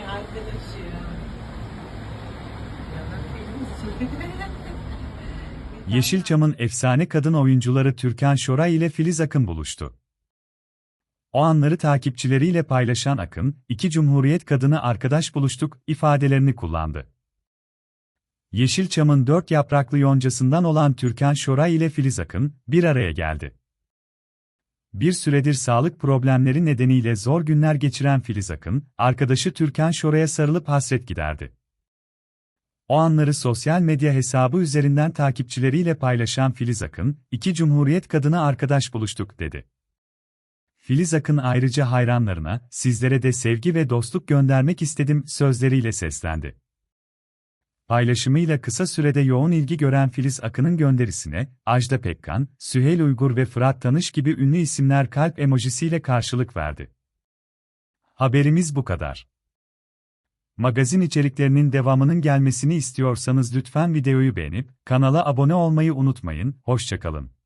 Arkadaşım. Yalan Filiz. Yeşilçam'ın efsane kadın oyuncuları Türkan Şoray ile Filiz Akın buluştu. O anları takipçileriyle paylaşan Akın, iki Cumhuriyet kadını arkadaş buluştuk ifadelerini kullandı. Yeşilçam'ın dört yapraklı yoncasından olan Türkan Şoray ile Filiz Akın, bir araya geldi. Bir süredir sağlık problemleri nedeniyle zor günler geçiren Filiz Akın, arkadaşı Türkan Şoray'a sarılıp hasret giderdi. O anları sosyal medya hesabı üzerinden takipçileriyle paylaşan Filiz Akın, iki Cumhuriyet kadını arkadaş buluştuk dedi. Filiz Akın ayrıca hayranlarına, sizlere de sevgi ve dostluk göndermek istedim sözleriyle seslendi. Paylaşımıyla kısa sürede yoğun ilgi gören Filiz Akın'ın gönderisine, Ajda Pekkan, Süheyl Uygur ve Fırat Tanış gibi ünlü isimler kalp emojisiyle karşılık verdi. Haberimiz bu kadar. Magazin içeriklerinin devamının gelmesini istiyorsanız lütfen videoyu beğenip kanala abone olmayı unutmayın. Hoşçakalın.